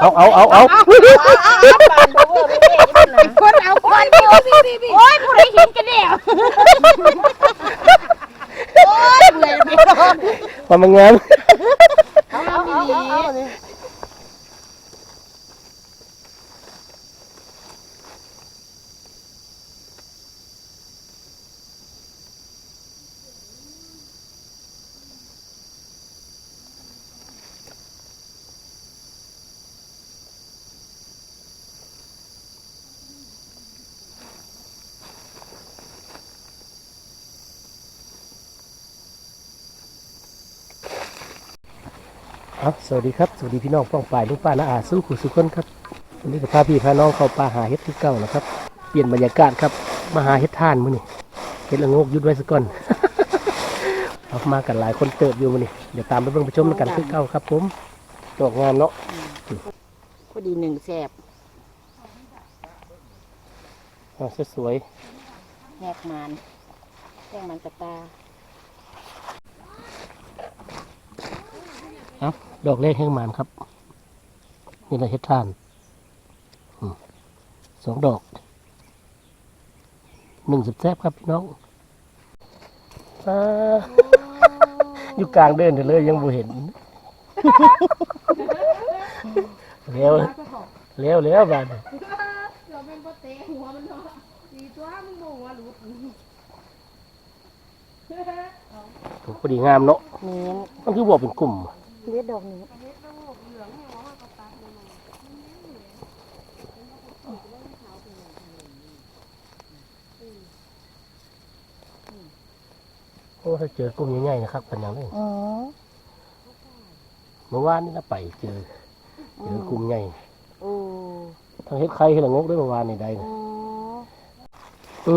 เอาเอาเอาเอาคนเอาคนเดียวโอ้ยผู้ใดเห็นกันแล้วโอ้ยเบื่อเดียวมันมันงามเอาเอาเอา เอาเอาสวัสดีครับ สวัสดีพี่น้องป้องปลายลุงป้าน้าอาสู้ขุสุคนครับวันนี้กับพาพี่พาน้องเข้าป่าหาเห็ดที่เก่านะครับ เปลี่ยนบรรยากาศครับ มาหาเห็ดท่านมื้อนี่เห็ดละโงกหยุดไว้สักก่อนออกมากันหลายคนเติบอยู่มื้อนี่เดี๋ยวตามไปเบิ่งไปชมกันคือเก่าครับ ผมดอกงามเนาะพอดีหนึ่งแสบอ่าสวยแหกมันแหกมันกระตาๆเอา ดอกเล็กแห้งมันครับ นี่แหละเห็ดท่านอืมสองดอกหนึ่งสิบแซบครับพี่น้องอ่าอยู่กลางเดินเถอะเลยยังบ่เห็นเร็วเร็วเร็วบาดนี้เราเป็นโปเตะหัวมันเนาะดีตัวมึงบอกว่าหลุดถูกพอดีงามเนาะเน้นมันคือบอกเป็นกลุ่ม เล็ดดอกนี้โอ้ถ้าเจอกลุ่มใหญ่ๆนะครับเป็นอย่างนี้อ๋อเมื่อวานนี่นะไปเจอเจอกลุ่มใหญ่โอ้ทั้งเฮ็ดไข่เฮ็ดละงกด้วยเมื่อวานนี่ได้โอ้นะอื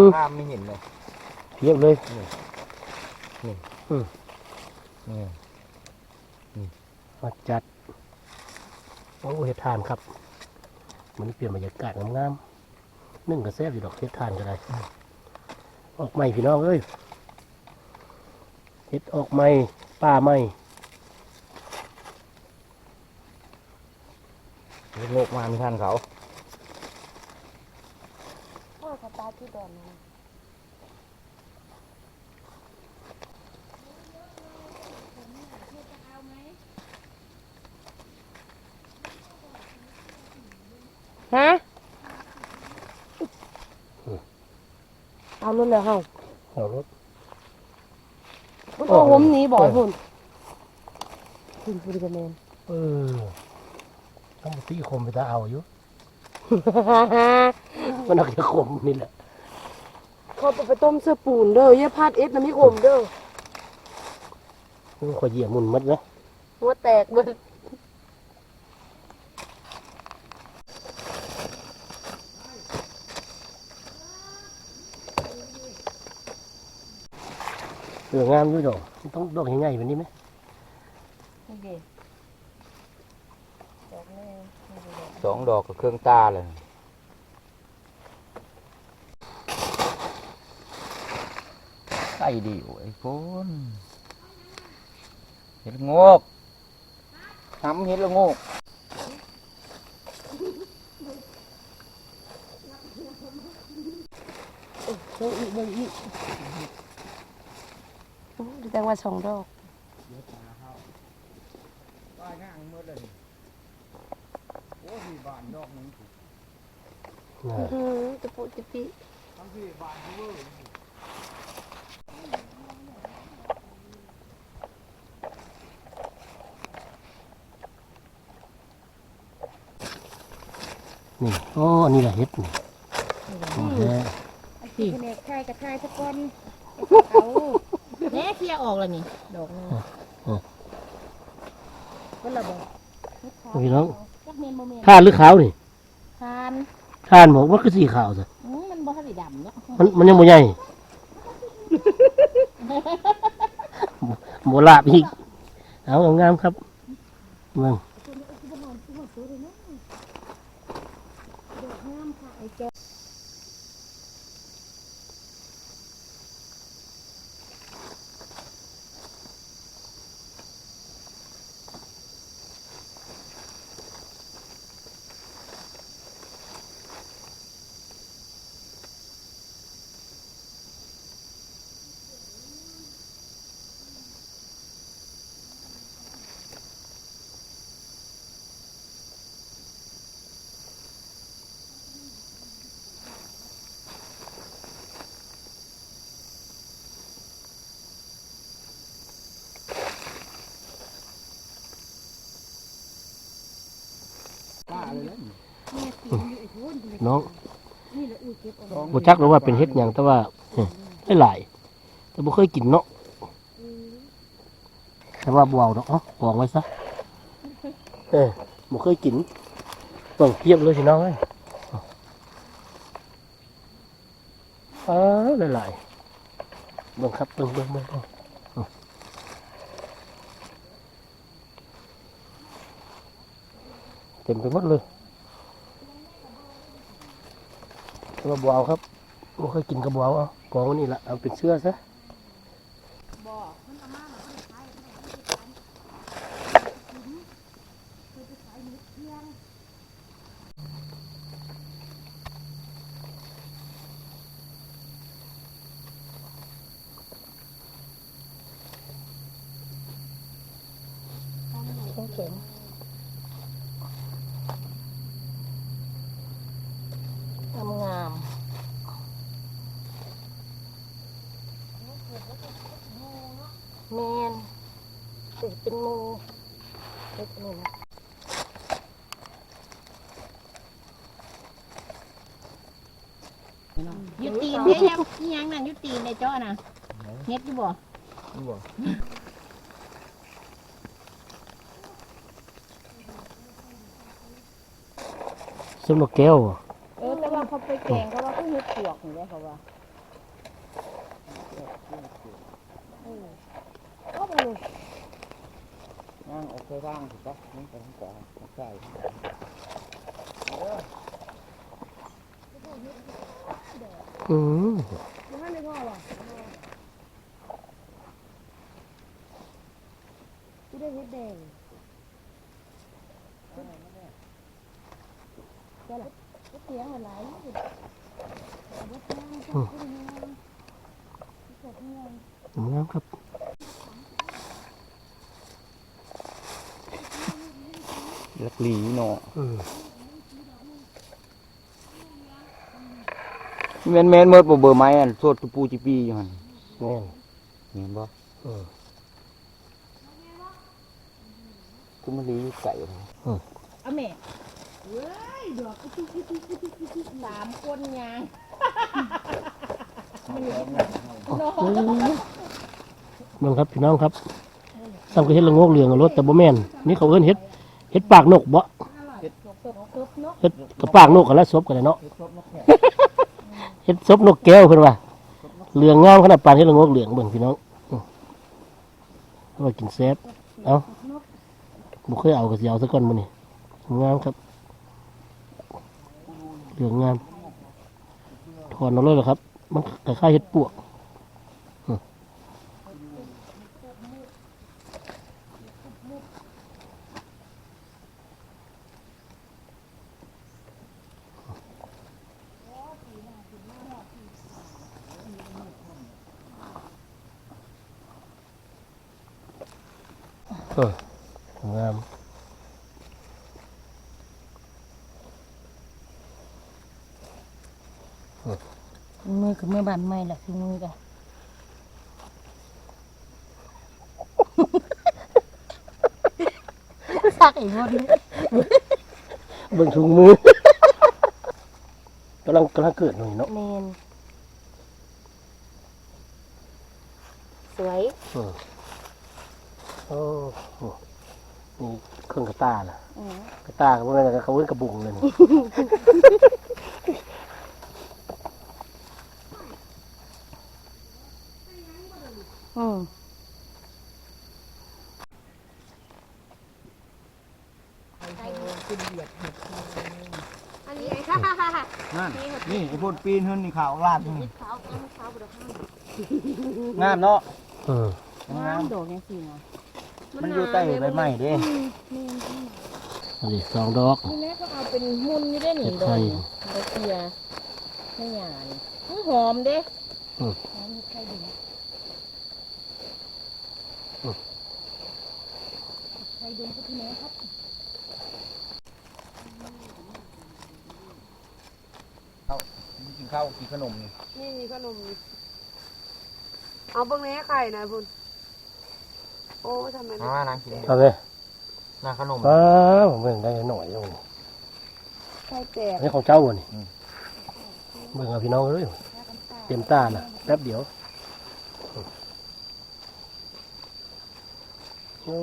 มภาพไม่เห็นเลยเพียบเลยนี่มาจัดโอ้เฮ็ดทานครับ มันเปลี่ยนบรรยากาศงามๆนึ่งกระแซบอยู่ดอกเฮ็ดทานก็ได้ออกใหม่พี่น้องเอ้ยเฮ็ดออกใหม่ป้าใหม่โลกมาไม่ทันเขาพ่อกระตาที่ดอนนั้น ฮะเอาลุ้นเลยเฮาเอารถพุ่นเอาผมหนีบ่อยพุ่นพุ่นพุ่นกระเมนเออต้องตีคมไปตาเอาอยู่ มันนักจะคมนี่แหละเขาไปต้มเสื้อปูนเด้ออย่าพลาดเอฟน้ำมิขมเด้อมันขอยเหยียบมุนมัดนะหัวแตกเบิ อองามอยู่ดอกมันต้องดอกใหญ่ๆแบบนี้ไหมนี่เด็ดอกนี้สองดอกกับเครื่องตาเลยไก่ดีโอ้ยคนเห็ดละโงกทำเห็ดละโงกเบิ่งอีกเบิ่งอีกโอ้ ยแต่ว่าสองดอกป้ายง่างหมดเลยโอ้ยบานดอกนึงน่ะอื้อหือตะปุตะปิทั้งที่บานที่เวอร์นี่โอ้อันนี้แหละเฮ็ดนี่ของแท้ พี่เน็กไทยกับไทยสักคนเอา แน่เคลียร์ออกแล้วนี่ ดอกนึงก็ระบอกพี่น้องจักเมนโมเมนท่านหรือขาวนี่ทานท่านบอกว่าคือสีขาวสิอืมมันบ่ทันได้ดำเนาะมันมันยังบ่ใหญ่โมลาบอีก เอางามๆครับมึง น้องนี่แหละอุ้ยเก็บเอาสองบ่จักหรือว่าเป็นเฮ็ดหยังแต่ว่าเอ้ยได้หลายแต่บ่เคยกินเนาะแต่ว่าบ่เอาดอกเอ้ากองไว้ซะเออบ่เคยกินต้องเทียบเลยพี่น้องเอ้ยเออได้หลายเบิ่งครับเบิ่งเบิ่งเบิ่งเบิ่งอืมเต็มไปหมดเลย แต่ว่าบ่เอาครับบ่เคยกินกระบเอาเอากองนี่แหละเอาเป็นเสื้อซะงามงามแมน ติดเป็นงูเล็กนี่นะยุตีนเด้ยังนี่ยังนั่นยุตีนในเจ้าน่ะเฮ็ดอยู่บ่นี่บ่ส้มนกแก้วบ่เออแต่ว่าเขาไปแกงเขาว่าเขาเฮ็ดปวกนี่แหละเขาว่าก็ไปเลย นั่งออกไปร่างถูกปะนี่ไปทางขวาทางซ้ายอืมมันไม่ได้พ่อว่ะกูได้เฮ็ดแดงก็ละก็เสียงอาไว้ข้างๆก็ขึ้นมาเกิดเงินงามครับ ลัก หลีเนาะอืมแม่นแม่นหมดบ่เบอร์ไม้อันโสดตุปูจิปีอยู่หั่นแม่นเห็นบ่เออคือมันหลีอยู่ไก่เลยเอาแม่เว้ยดอกสามคนยางเบิ่งครับพี่น้องครับซ้ำก็เฮ็ดละโงกเหลืองกับรถแต่บ่แม่นนี่เขาเอิ้นเฮ็ด เฮ็ดปากนกบ่เฮ็ดกับปากนกกันแล้วซบกันเลยเนาะเฮ็ดซบนกแก้วเพิ่นว่าเหลืองงามขนาดปานเฮ็ดละโงกเหลืองเบิ่งพี่น้องอืมเอามากินแซ่บเอาบ่เคยเอาก็สิเอาซะก่อนมื้อนี้งามครับ เหลืองงามถอนเอาเลยเหรอครับ มันคล้ายๆเห็ดปวก งามมือกับมือบันไม่ล่ะคือมือกันซักอีกคนเบิ่งถุงมือกำลังกำลังเกิดหน่อยเนาะเมนสวยอืม โอ้โหนี่เครื่องกระตาล่ะ อืมกระตาเขาเป็นเขาเป็นกระบุงเลยนี่ อืมอันนี้ไอ้ค่ะค่ะค่ะค่ะนั่นนี่ไอ้พวกปีนขึ้นนี่ขาวลาดนี่ขาวขาวขาวบุดข้างงามเนาะเออ งามโดดยังสิเนาะ มันอยู่ใต้ใบไม้เด้อันนี้สองดอก นี่แม่เขาเอาเป็นมุนนี่ได้หนิเห็ดโดไทนยดอกเกียไม่หยานี่อื้อหอมเด้อืมหอมเห็ดไทยดีไทยดงก็พี่น้องครับกินข้าวกินขนมนี่นี่มีขนม เอาเบิ่งแหน่ไข่หน่อยพุ่น โอ้ทำไมมานั่งกินเอาเลยนั่งขนมอ้าวผมเป็นได้หน่อยอยู่ไข่แตกอันนี้ของเจ้าบ่นี่เบิ่งเอาพี่น้องเอ้ยเต็มตาน่ะแป๊บเดียวโอ้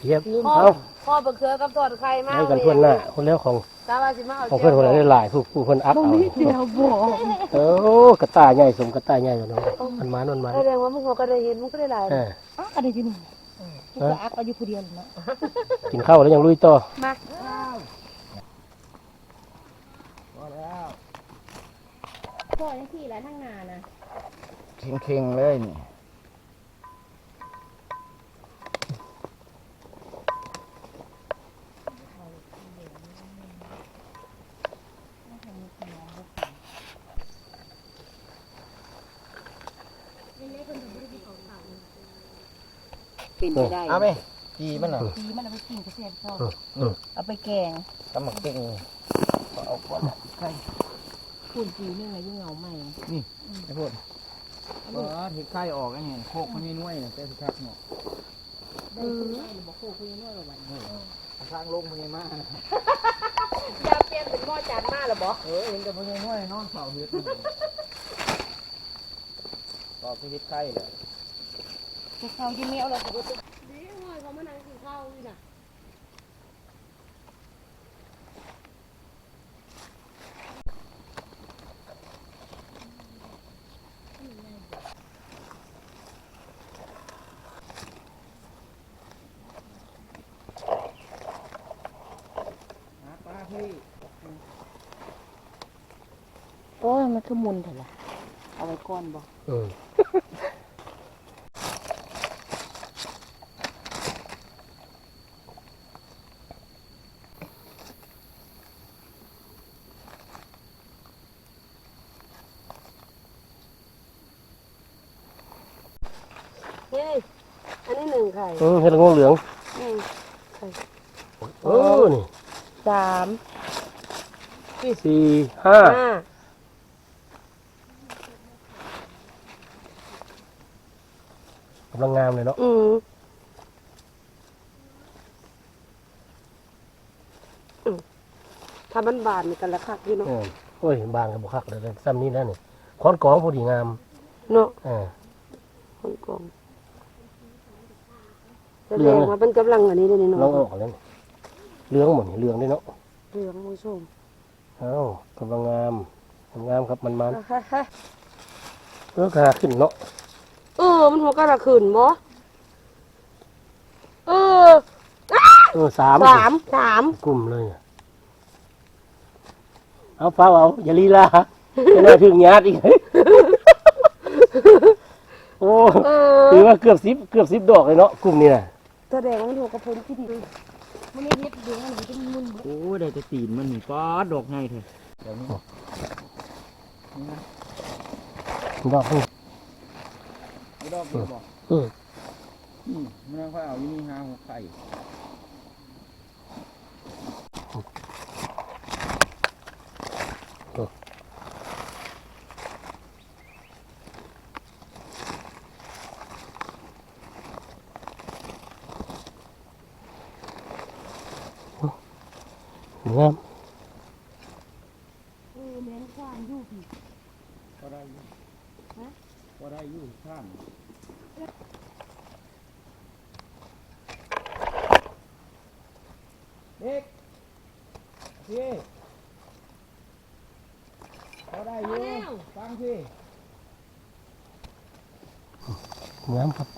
เทียบพ่อเอาพ่อบักเขือกับทอดไข่มาให้กันเพื่อนหน้าคนแล้วของตาว่าสิมาเอาของเพื่อนคนละหลายผู้ผู้เพื่อนอัพเอาเดียวบอกเออกระต่ายใหญ่สมกระต่ายใหญ่แล้วเนาะมันมามันมาแสดงว่ามึงก็ได้เห็นมึงก็ได้หลายเอออ๋ออะไรจีหนึ่งกูจะอักเอาอยู่ผู้เดียวเนาะกินข้าวแล้วยังลุยต่อมาพอแล้วพ่อยังที่ไรทั้งงานนะเข่งๆเลยนี่ เป็นไปได้เอาไหมจีมันน่ะดีมันเอาไปกินกระเทียมพ่ออืมเอาไปแกงกำมักเก่งก็เอาก่อนไข่คูณจีนี่ไงยิ่งเงาใหม่ไอ้พวกก็เห็ดไข่ออกไอ้เนี่ยโคกมันนี่น้วยเนี่ยแต่สุดท้ายเนาะได้คุณได้หรือบอกโคคุยน้อยกว่าวันทางลงมันยังมานะยาเปลี่ยนเป็นพ่อจานมาแล้วบ่เออเห็นแต่มันยังน้วยนอนเฝ้าเห็ดนี่ก็คือเห็ดไข่เลยพว กเขายิ่งไม่เอาเราไปดูดีห้อยเขามานั่งกินข้าวอยู่น่ะหาปลาพี่โอ้ยมันคือมุนเถอะล่ะเอาไว้ก้อนบอกอืม เฮ้ยอัน นี้หนึ่งไข่อืมเห็ดละโงกเหลืองอืมเออนี่สามสี่ห้าห้ากำลังงามเลยเนาะอืมอืมถ้ามันบานนี่กันละคักอยู่เนาะเออโอ้ยบางกับบุคักเลยซ้ำนี่แล้วนี่ค้อนกองพอดีงามเนาะเออคนกอง แสเหลืดองงเลยว่าเป็นกำลังอันนี้เลยนี่ลองเนาะออกแล้วนี่เหลืองหมดนี่เหลืองด้วยเนาะเหลืองมือส้มเอ้ากำลังงามงามครับมันมันเฮ้ยเฮ้ยเออขาขึ้นเนาะเออ มันหัวกระขืนบ่เออเออสามสามสามกลุ่มเลยอะเอาเฝ้าเอาอย่าลีลาจะได้ถึงญาติอีกโอ้เอถืออว่าเกือบสิบเกือบสิบดอกเลยเนาะกลุ่มนี้น่ะ แสดงว่ามันหัวกระพุนที่ดีมันนี่เฮ็ดเดืองอะไรเป็นมุนโอ้ได้แต่ตีนมันนี่ป้าดดอกไงเถอะเดี๋ยวนี้นี่นะดอกนี่ไม่ดอกเดียวบอกอืมนี่มันยังค่อยเอาอยู่นี่หาหัวไข่ งามเออแมนความอยู่พี่พอได้อยู่พอได้อยู่ข้างเด็กพี่พอได้อยู่ฟังพี่งามครับ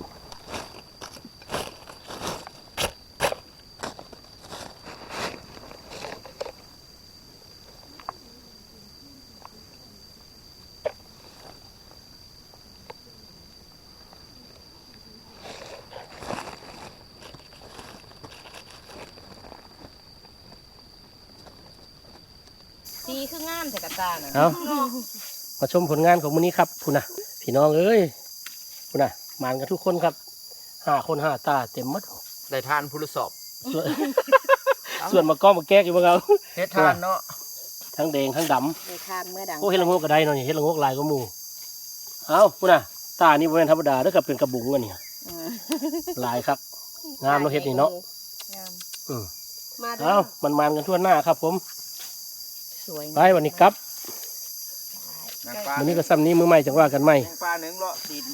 สีคืองามแต่กระตาน่ะเอามาชมผลงานของมื้อนี้ครับคุณนะพี่น้องเอ้ยคุณนะมานกันทุกคนครับห้าคนห้าตาเต็มหมดได้ทานผู้สอบส่วนส่วนมาก้อมาแก้อยู่บ้างเอาเฮ็ดทานเนาะทั้งแดงทั้งดในทางเมื่อดังำโอ้เฮ็ดละโงกก็ได้เนาะนี่เฮ็ดละโงกลายก็หมู่เอาคุณนะตานี่บ่แม่นธรรมดาเด้อกับเป็นกระบุงกันเนี่ยเออลายครับ งามเนาะเฮ็ดนี่เนาะงามอืมมาเด้เอาอมันมันๆกันทั่วหน้าครับผม สวยไปวันนี้ครับ นางปลาวันนี้ก็ซ้ำนี้มือใหม่จังว่ากันใหม่ นางปลาหนึ่งเลาะดิน